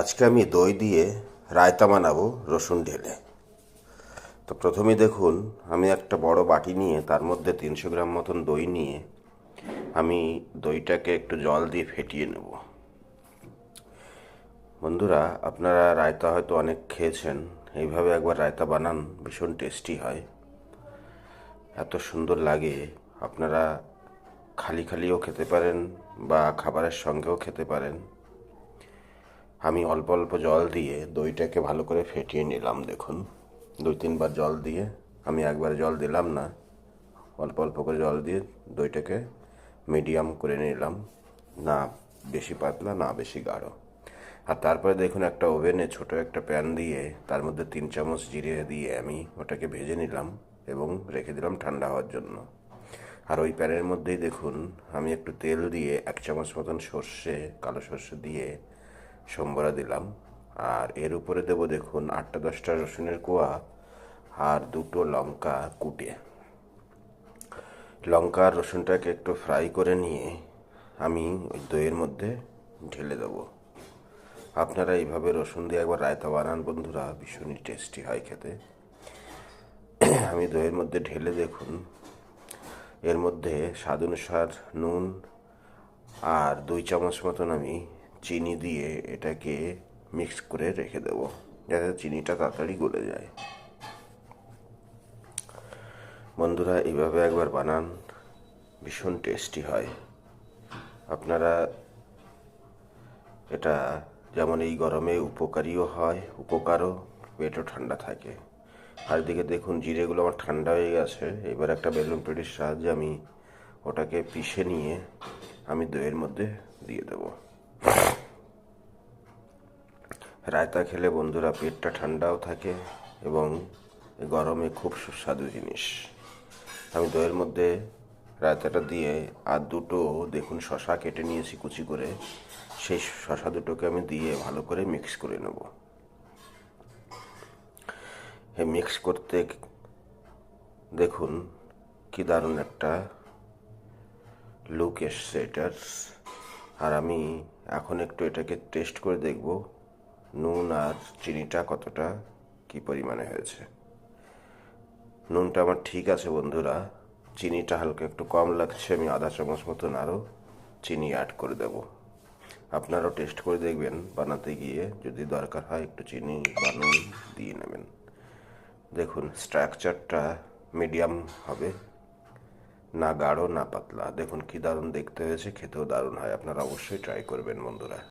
আজকে আমি দই দিয়ে রায়তা বানাবো রসুন ঢেলে। তো প্রথমে দেখুন, আমি একটা বড় বাটি নিয়ে, তার মধ্যে তিনশো গ্রাম মতন দই নিয়ে, আমি দইটাকে একটু জল দিয়ে ফেটিয়ে নেব। বন্ধুরা, আপনারা রায়তা হয়তো অনেক খেয়েছেন, এইভাবে একবার রায়তা বানান, ভীষণ টেস্টি হয়। এত সুন্দর লাগে, আপনারা খালি খালিও খেতে পারেন বা খাবারের সঙ্গেও খেতে পারেন। আমি অল্প অল্প জল দিয়ে দইটাকে ভালো করে ফেটিয়ে নিলাম, দেখুন। দুই তিনবার জল দিয়ে আমি একবার জল দিলাম না। অল্প অল্প করে জল দিয়ে দইটাকে মিডিয়াম করে নিলাম। না বেশি পাতলা, না বেশি গাঢ়। আর তারপরে দেখুন একটা ওভেনে ছোট একটা প্যান দিয়ে তার মধ্যে তিন চামচ জিরে দিয়ে আমি ওটাকে ভেজে নিলাম এবং রেখে দিলাম ঠান্ডা হওয়ার জন্য। আর ওই প্যানের মধ্যেই দেখুন, আমি একটু তেল দিয়ে এক চামচ মতন সর্ষে, কালো সর্ষে দিয়ে সম্বরা দিলাম। আর এর উপরে দেবো দেখুন আটটা, দশটা রসুনের কোয়া আর দুটো লঙ্কা কুটে। লঙ্কা আর রসুনটাকে একটু ফ্রাই করে নিয়ে আমি ওই দইয়ের মধ্যে ঢেলে দেবো। আপনারা এইভাবে রসুন দিয়ে একবার রায়তা বানান বন্ধুরা, ভীষণই টেস্টি হয় খেতে। আমি দইয়ের মধ্যে ঢেলে দেখুন, এর মধ্যে স্বাদ অনুসার নুন আর দুই চামচ মতন আমি চিনি দিয়ে এটাকে মিক্স করে রেখে দেব, যাতে চিনিটা তাড়াতাড়ি গলে যায়। বন্ধুরা, এইভাবে একবার বানান, ভীষণ টেস্টি হয়। আপনারা এটা যেমন এই গরমে উপকারীও হয়, উপকারও, পেটও ঠান্ডা থাকে। আর দিকে দেখুন, জিরেগুলো আমার ঠান্ডা হয়ে গেছে। এবার একটা বেলুন পেটির সাহায্যে আমি ওটাকে পিষে নিয়ে আমি দইয়ের মধ্যে দিয়ে দেবো। রায়তা খেলে বন্ধুরা পেটটা ঠান্ডাও থাকে এবং গরমে খুব সুস্বাদু জিনিস। আমি দইয়ের মধ্যে রায়তাটা দিয়ে আর দুটো, দেখুন, শশা কেটে নিয়েছি কুচি করে। সেই শশা দুটোকে আমি দিয়ে ভালো করে মিক্স করে নেব। মিক্স করতে দেখুন কি দারুণ একটা লুক এসছে এটার। আর আমি এখন একটু এটাকে টেস্ট করে দেখব নুন আর চিনিটা কতটা, কি পরিমাণে হয়েছে। নুনটা আমার ঠিক আছে বন্ধুরা, চিনিটা হালকা একটু কম লাগছে, আমি আধা চামচ মতন আরও চিনি অ্যাড করে দেব। আপনারাও টেস্ট করে দেখবেন, বানাতে গিয়ে যদি দরকার হয় একটু চিনি বা নুন দিয়ে নেবেন। দেখুন স্ট্রাকচারটা মিডিয়াম হবে। না গাঢ়, না পাতলা। দেখুন কি দারুণ দেখতে হয়েছে, খেতেও দারুণ হয়। আপনারা অবশ্যই ট্রাই করবেন, বন্ধুরা।